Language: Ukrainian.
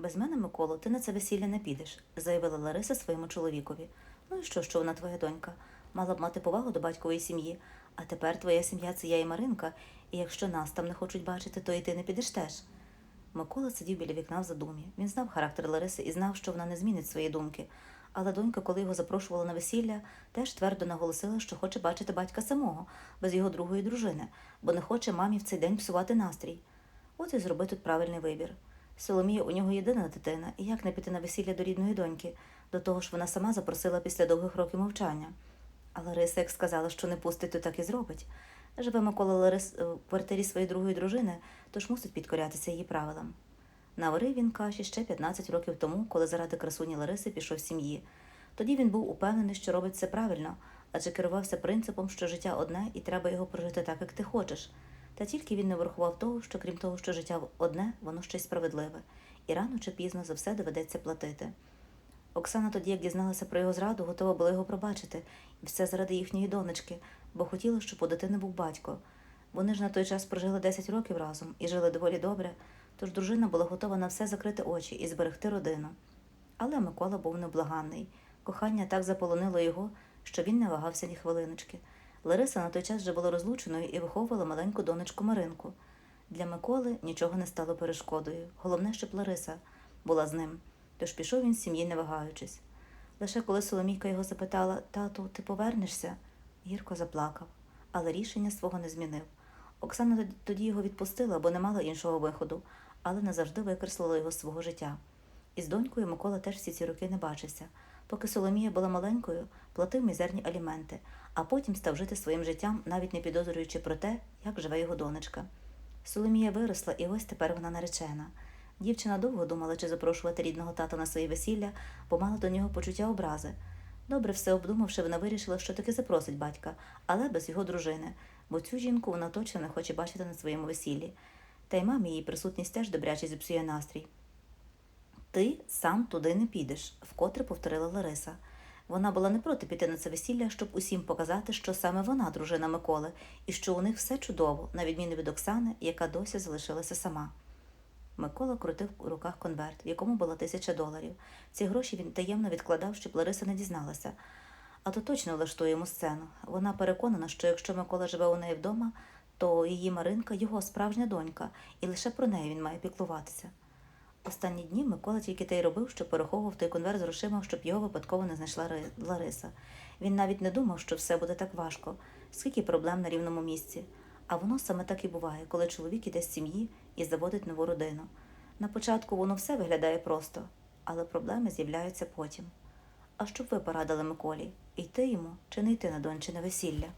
Без мене, Миколо, ти на це весілля не підеш, заявила Лариса своєму чоловікові. Ну і що, що вона твоя донька? Мала б мати повагу до батькової сім'ї, а тепер твоя сім'я це я і Маринка, і якщо нас там не хочуть бачити, то і ти не підеш теж. Микола сидів біля вікна в задумі. Він знав характер Лариси і знав, що вона не змінить свої думки. Але донька, коли його запрошувала на весілля, теж твердо наголосила, що хоче бачити батька самого, без його другої дружини, бо не хоче мамі в цей день псувати настрій. От і зроби тут правильний вибір. Соломія у нього єдина дитина, і як не піти на весілля до рідної доньки, до того ж вона сама запросила після довгих років мовчання. А Лариса, як сказала, що не пустить, то так і зробить. Живе Микола Ларис е, в квартирі своєї другої дружини, тож мусить підкорятися її правилам. Наварив він каші ще 15 років тому, коли заради красуні Лариси пішов сім'ї. Тоді він був упевнений, що робить все правильно, адже керувався принципом, що життя одне і треба його прожити так, як ти хочеш. Та тільки він не врахував того, що крім того, що життя одне, воно й справедливе, і рано чи пізно за все доведеться платити. Оксана тоді, як дізналася про його зраду, готова була його пробачити, і все заради їхньої донечки, бо хотіла, щоб у дитини був батько. Вони ж на той час прожили 10 років разом і жили доволі добре, тож дружина була готова на все закрити очі і зберегти родину. Але Микола був неблаганний. Кохання так заполонило його, що він не вагався ні хвилиночки. Лариса на той час вже була розлученою і виховувала маленьку донечку Маринку. Для Миколи нічого не стало перешкодою. Головне, щоб Лариса була з ним. Тож пішов він з сім'ї, не вагаючись. Лише коли Соломійка його запитала Тату, ти повернешся? Гірко заплакав, але рішення свого не змінив. Оксана тоді його відпустила, бо не мала іншого виходу, але назавжди викреслила його з свого життя. І з донькою Микола теж всі ці роки не бачився. Поки Соломія була маленькою, платив мізерні аліменти, а потім став жити своїм життям, навіть не підозрюючи про те, як живе його донечка. Соломія виросла, і ось тепер вона наречена. Дівчина довго думала, чи запрошувати рідного тата на своє весілля, бо мала до нього почуття образи. Добре все обдумавши, вона вирішила, що таки запросить батька, але без його дружини, бо цю жінку вона точно не хоче бачити на своєму весіллі. Та й мамі її присутність теж добряче зіпсує настрій. Ти сам туди не підеш, вкотре повторила Лариса. Вона була не проти піти на це весілля, щоб усім показати, що саме вона дружина Миколи, і що у них все чудово, на відміну від Оксани, яка досі залишилася сама. Микола крутив у руках конверт, в якому була тисяча доларів. Ці гроші він таємно відкладав, щоб Лариса не дізналася. А то точно влаштує йому сцену. Вона переконана, що якщо Микола живе у неї вдома, то її Маринка його справжня донька, і лише про неї він має піклуватися. Останні дні Микола тільки те й робив, що переховував той конверт з грошима, щоб його випадково не знайшла Лариса. Він навіть не думав, що все буде так важко, скільки проблем на рівному місці. А воно саме так і буває, коли чоловік іде з сім'ї і заводить нову родину. На початку воно все виглядає просто, але проблеми з'являються потім. А що б ви порадили Миколі? Йти йому чи не йти на дончине весілля?